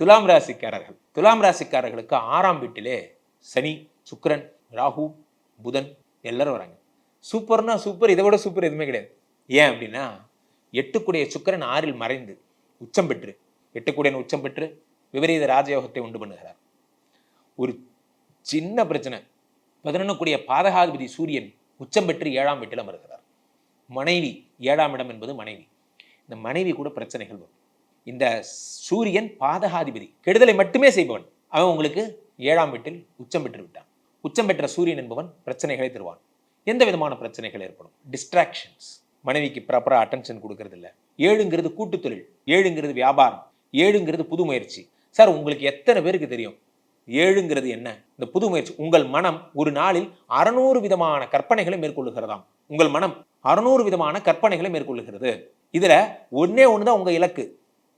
துலாம் ராசிக்காரர்கள். துலாம் ராசிக்காரர்களுக்கு ஆறாம் வீட்டிலே சனி சுக்கரன் ராகு புதன் எல்லாரும் வராங்க. சூப்பர்னா சூப்பர் இதை விட சூப்பர் எதுவுமே கிடையாது. ஏன் அப்படின்னா எட்டுக்குடைய சுக்கிரன் ஆறில் மறைந்து உச்சம் பெற்று எட்டுக்குடையன் உச்சம் பெற்று விபரீத ராஜயோகத்தை உண்டு பண்ணுகிறார். ஒரு சின்ன பிரச்சனை. பதினொன்னுக்குடைய பாதகாதிபதி சூரியன் உச்சம் பெற்று ஏழாம் வீட்டில் அமர்கிறார். மனைவி ஏழாம் இடம் என்பது மனைவி. இந்த மனைவி கூட பிரச்சனைகள் வரும். இந்த சூரியன் பாதகாதிபதி. கெடுதலை மட்டுமே செய்பவன். அவன் உங்களுக்கு ஏழாம் வீட்டில் உச்சம் பெற்று விட்டான். உச்சம் பெற்ற சூரியன் என்பவன் பிரச்சனைகளை தருவான். எந்த விதமான பிரச்சனைகள் ஏற்படும்? டிஸ்ட்ராக்ஷன்ஸ் மனைவிக்கு ப்ராப்பராக அட்டென்ஷன் கொடுக்கறது இல்லை ஏழுங்கிறது கூட்டுத்தொழில் ஏழுங்கிறது வியாபாரம். ஏழுங்கிறது புது முயற்சி. சார் உங்களுக்கு எத்தனை பேருக்கு தெரியும்? ஏழுங்கிறது என்ன? இந்த புது முயற்சி. உங்கள் மனம் ஒரு நாளில் அறநூறு விதமான கற்பனைகளை மேற்கொள்ளுகிறதாம். உங்கள் மனம் அறநூறு விதமான கற்பனைகளை மேற்கொள்ளுகிறது. ஒன்றே ஒன்று தான் உங்கள் இலக்கு.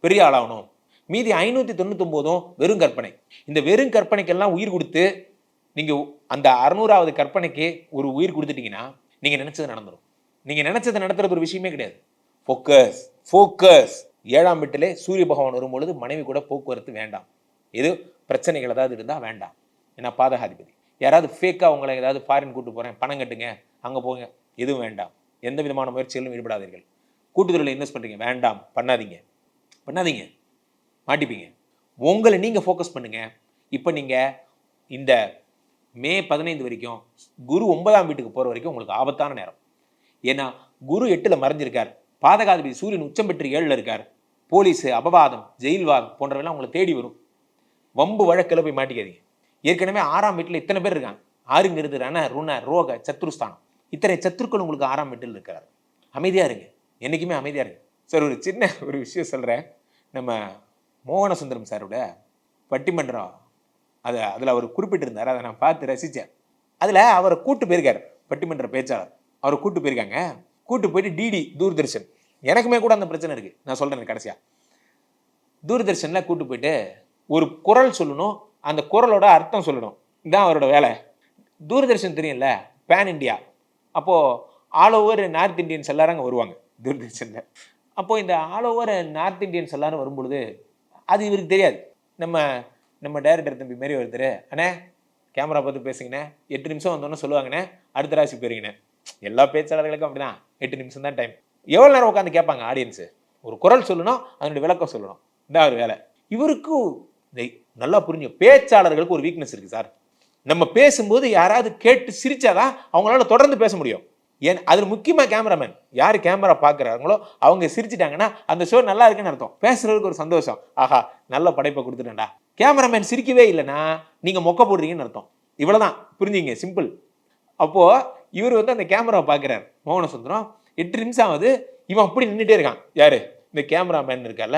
பெரிய ஆளாகணும். மீதி ஐநூத்தி தொண்ணூத்தொம்போதும் வெறும் கற்பனை. இந்த வெறும் கற்பனைக்கெல்லாம் உயிர் கொடுத்து நீங்க அந்த அறுநூறாவது கற்பனைக்கு ஒரு உயிர் கொடுத்துட்டீங்கன்னா நீங்க நினைச்சது நடந்துடும் நீங்க நினைச்சது நடத்துறது ஒரு விஷயமே கிடையாது. ஃபோக்கஸ் ஃபோக்கஸ் ஏழாம் வீட்டிலே சூரிய பகவான் வரும்பொழுது மனைவி கூட போக்குவரத்து வேண்டாம். எது? பிரச்சனைகள் ஏதாவது இருந்தால் வேண்டாம். ஏன்னா பாதகாதிபதி. யாராவது ஃபேக்காக உங்களை ஏதாவது ஃபாரின் கூட்டு போகிறேன் பணம் கட்டுங்க அங்கே போங்க. எதுவும் வேண்டாம். எந்த விதமான முயற்சிகளும் ஈடுபடாதீர்கள். கூட்டுத்துறையில் இன்வெஸ்ட் பண்ணுறீங்க வேண்டாம். பண்ணாதீங்க. பண்ணாதீங்க. மாட்டிப்பீங்க. உங்களை நீங்கள் ஃபோக்கஸ் பண்ணுங்கள் இப்போ நீங்கள் இந்த மே பதினைந்து வரைக்கும் குரு ஒன்பதாம் வீட்டுக்கு போகிற வரைக்கும் உங்களுக்கு ஆபத்தான நேரம். ஏன்னா குரு எட்டில் மறைஞ்சிருக்கார். பாதகாதிபதி சூரியன் உச்சம் பெற்று ஏழில் இருக்கார். போலீஸு அபவாதம் ஜெயில்வாதம் போன்றவெல்லாம் உங்களை தேடி வரும். வம்பு வழக்கில் போய் மாட்டிக்காதீங்க. ஏற்கனவே ஆறாம் வீட்டில் இத்தனை பேர் இருக்காங்க. ஆறுங்கிறது ரண ருண ரோக சத்ருஸ்தானம். இத்தனை சத்துருக்கள் உங்களுக்கு ஆறாம் வீட்டில் இருக்கிறார் அமைதியாக இருங்க. என்றைக்குமே அமைதியாக இருங்க. சார் ஒரு சின்ன ஒரு விஷயம் சொல்கிறேன் நம்ம மோகனசுந்தரம் சாரோட பட்டிமன்றம் அதை அதில் அவர் குறிப்பிட்டிருந்தார் அதை நான் பார்த்து ரசித்தேன் அதில் அவரை கூட்டு போயிருக்கார் பட்டிமன்ற பேச்சாளர். அவரை கூட்டு போயிருக்காங்க. கூட்டு போயிட்டு டிடி தூர்தர்ஷன். எனக்குமே கூட அந்த பிரச்சனை இருக்குது நான் சொல்கிறேன் கடைசியாக தூர்தர்ஷனில் கூட்டு போயிட்டு ஒரு குரல் சொல்லணும் அந்த குரலோட அர்த்தம் சொல்லணும். இதுதான் அவரோட வேலை. தூர்தர்ஷன் தெரியும்ல? பேன் இண்டியா அப்போது ஆல் ஓவர் நார்த் இந்தியன்ஸ் எல்லாரும் அங்கே வருவாங்க தூர்தர்ஷனில். அப்போது இந்த ஆல் ஓவர் நார்த் இந்தியன்ஸ் எல்லாரும் வரும்பொழுது அது இவருக்கு தெரியாது. நம்ம நம்ம டைரக்டர் தம்பி மாரி ஒருத்தர் அண்ணே கேமரா பார்த்து பேசுங்கண்ணே எட்டு நிமிஷம் வந்தோன்னே சொல்லுவாங்கண்ணே அடுத்த ராசி போயிருங்கண்ணே. எல்லா பேச்சாளர்களுக்கும் அப்படிதான் எட்டு நிமிஷம் தான் டைம் எவ்வளோ நேரம் உட்காந்து கேட்பாங்க ஆடியன்ஸு ஒரு குரல் சொல்லணும் அதனுடைய விளக்கம் சொல்லணும். இதான் ஒரு வேலை. இவருக்கு இந்த நல்லா புரிஞ்சு பேச்சாளர்களுக்கு ஒரு வீக்னஸ் இருக்குது சார். நம்ம பேசும்போது யாராவது கேட்டு சிரிச்சாதான் அவங்களால தொடர்ந்து பேச முடியும். ஏன் அதில் முக்கியமாக கேமராமேன் யார் கேமரா பார்க்குறாங்களோ அவங்க சிரிச்சிட்டாங்கன்னா அந்த ஷோ நல்லா இருக்குன்னு அர்த்தம். பேசுறதுக்கு ஒரு சந்தோஷம். ஆஹா நல்ல படைப்பை கொடுத்துட்டேன்டா. கேமராமேன் சிரிக்கவே இல்லைன்னா நீங்கள் மொக்க போடுறீங்கன்னு அர்த்தம். இவ்வளோதான் புரிஞ்சுங்க சிம்பிள் அப்போது இவர் வந்து அந்த கேமரா பார்க்குறாரு. மோகன சுந்தரம் எட்டு நிமிஷம் ஆகுது. இவன் அப்படி நின்றுட்டே இருக்கான். யார்? இந்த கேமராமேன் இருக்கால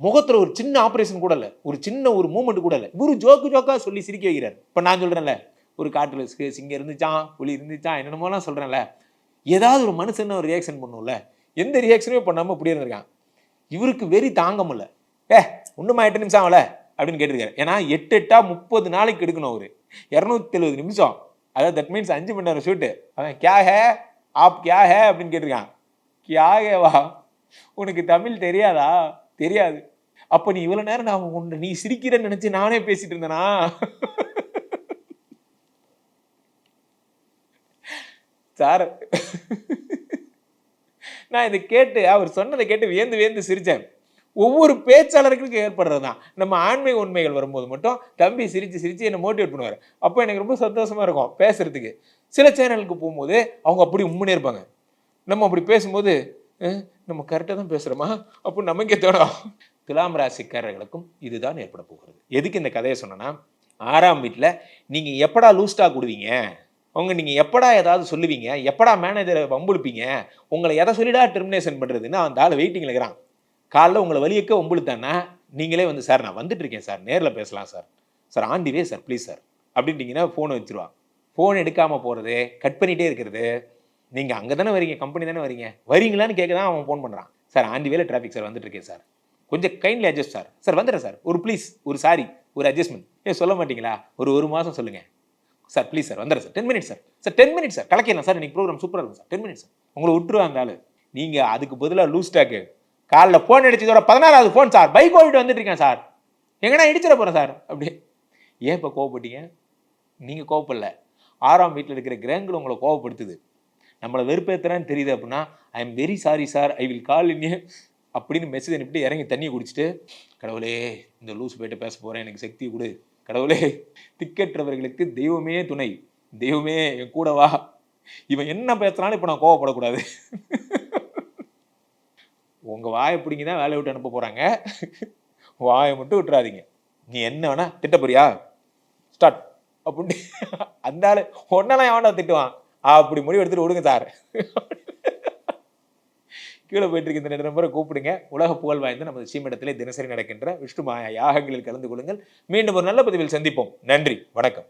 முகத்தில் ஒரு சின்ன ஆப்ரேஷன் கூட இல்லை. ஒரு சின்ன ஒரு மூமெண்ட் கூட இல்லை. குரு ஜோக்கு ஜோக்காக சொல்லி சிரிக்க வைக்கிறார். இப்போ நான் சொல்கிறேன்ல ஒரு காட்டில் சிங்க சிங்கம் இருந்துச்சான் புலி இருந்துச்சான் என்னென்னமோலாம் சொல்கிறேன்ல ஏதாவது ஒரு மனுஷன் ஒரு ரியாக்ஷன் பண்ணும்ல? எந்த ரியாக்ஷனுமே பண்ணாம இப்படி இருந்திருக்கான். இவருக்கு வெறி தாங்க முடியல ஏ ஒன்றுமா எட்டு நிமிஷம் ஆகல? அப்படின்னு கேட்டிருக்காரு. ஏன்னா எட்டு எட்டா முப்பது நாளைக்கு எடுக்கணும் அவர். இரநூத்தி எழுபது நிமிஷம். அதாவது தட் மீன்ஸ் அஞ்சு மணி நேரம் ஷூட்டு அவன் கியா ஹே? ஆப் கியா ஹே? அப்படின்னு கேட்டிருக்கான். கியா ஹேவா? உனக்கு தமிழ் தெரியாதா? தெரியாது. அப்போ நீ இவ்வளோ நேரம் நான் உன்னை நீ சிரிக்கிறேன்னு நினச்சி நானே பேசிட்டு இருந்தேனா? சார். நான் இதை கேட்டு அவர் சொன்னதை கேட்டு வியந்து வியந்து சிரித்தேன் ஒவ்வொரு பேச்சாளர்களுக்கும் ஏற்படுறது தான் நம்ம ஆன்மீக உண்மைகள் வரும்போது மட்டும் தம்பி சிரித்து சிரித்து என்னை மோட்டிவேட் பண்ணுவார். அப்போ எனக்கு ரொம்ப சந்தோஷமாக இருக்கும் பேசுறதுக்கு. சில சேனலுக்கு போகும்போது அவங்க அப்படி உண்மையே இருப்பாங்க. நம்ம அப்படி பேசும்போது நம்ம கரெக்டாக தான் பேசுகிறோமா அப்போ நமக்கே தோணும் துலாம் ராசிக்காரர்களுக்கும் இதுதான் ஏற்பட போகிறது. எதுக்கு இந்த கதையை சொன்னேன்னா ஆறாம் வீட்டில் நீங்கள் எப்படா லூஸ்டாக கொடுவீங்க? அவங்க நீங்கள் எப்படா ஏதாவது சொல்லுவீங்க? எப்படா மேனேஜரை வம்புழுப்பீங்க? உங்களை எதை சொல்லிடா டெர்மினேஷன் பண்ணுறதுன்னு அந்த ஆள் வெயிட்டிங்கில் இருக்கிறான். காலைல உங்களை வலியக்க வம்புழுத்தானா நீங்களே வந்து சார் நான் வந்துட்டு இருக்கேன் சார். நேரில் பேசலாம் sir. Sir anyway sir. Please sir. அப்படின்ட்டிங்கன்னா ஃபோனை வச்சிருவான். ஃபோன் எடுக்காமல் போகிறது கட் பண்ணிகிட்டே இருக்கிறது. நீங்கள் அங்கே தானே வரீங்க கம்பெனி தானே வரீங்க. வரீங்களான்னு கேட்க தான் அவன் ஃபோன் பண்ணுறான் சார் ஆண்டி வேலை டிராஃபிக் சார். வந்துட்டு இருக்கேன் சார். கொஞ்சம் கைண்ட்லி அட்ஜஸ்ட் சார். சார் வந்துடுறேன் சார். ஒரு ப்ளீஸ் ஒரு சாரி ஒரு அட்ஜஸ்ட்மெண்ட் ஏன் சொல்ல மாட்டீங்களா? ஒரு ஒரு மாதம் சொல்லுங்கள் சார் ப்ளீஸ் சார் வந்துடுறேன் sir ten minutes sir sir ten minutes sir கலக்கிடலாம் sir இன்னைக்கு ப்ரோக்ராம் சூப்பராக இருக்கும் சார் டென் மினிட்ஸ் சார் உங்களை விட்டுருவாங்க ஆள். நீங்கள் அதுக்கு பதிலாக லூஸ் டாக்கு காலைல ஃபோன் அடிச்சதோட பதினாறாவது ஃபோன் சார் பைக் ஓடிட்டு வந்துட்டு இருக்கேன் சார் எங்கன்னா இடிச்சிட போகிறேன் சார் அப்படி ஏன் இப்போ கோவப்பட்டீங்க? நீங்கள் கோவப்படல. ஆறாம் வீட்டில் இருக்கிற கிரகங்கள் உங்களை கோவப்படுத்துது. நம்மளை வெறுப்பேற்றுறேன்னு தெரியுது அப்படின்னா I am very sorry sir I will call in அப்படின்னு மெசேஜ் அனுப்பிட்டு இறங்கி தண்ணியை குடிச்சிட்டு கடவுளே இந்த லூஸ் போயிட்டு பேச போகிறேன் எனக்கு சக்தி கொடு. கடவுளே திக்கற்றவர்களுக்கு தெய்வமே துணை. தெய்வமே என் கூட வா. இவன் என்ன பேசுறாலும் இப்போ நான் கோவப்படக்கூடாது. உங்கள் வாயை பிடிங்கி தான் வேலையை விட்டு அனுப்ப போகிறாங்க வாயை மட்டும் விட்டுறாதீங்க. நீ என்ன வேணா திட்ட ஸ்டார்ட். அப்படின்னு அந்த ஆள் ஒன்னெல்லாம் எவன்டா திட்டுவான். அப்படி முடிவு எடுத்துகிட்டு விடுங்க சார். கீழே போயிட்டு இருக்க இந்த ரெண்டு நம்பரை கூப்பிடுங்க. உலக புகழ் வாய்ந்த நமது சீமிடத்திலே தினசரி நடக்கின்ற விஷ்ணு மாயா யாகங்களில் கலந்து கொள்ளுங்கள். மீண்டும் ஒரு நல்ல பதிவில் சந்திப்போம். நன்றி. வணக்கம்.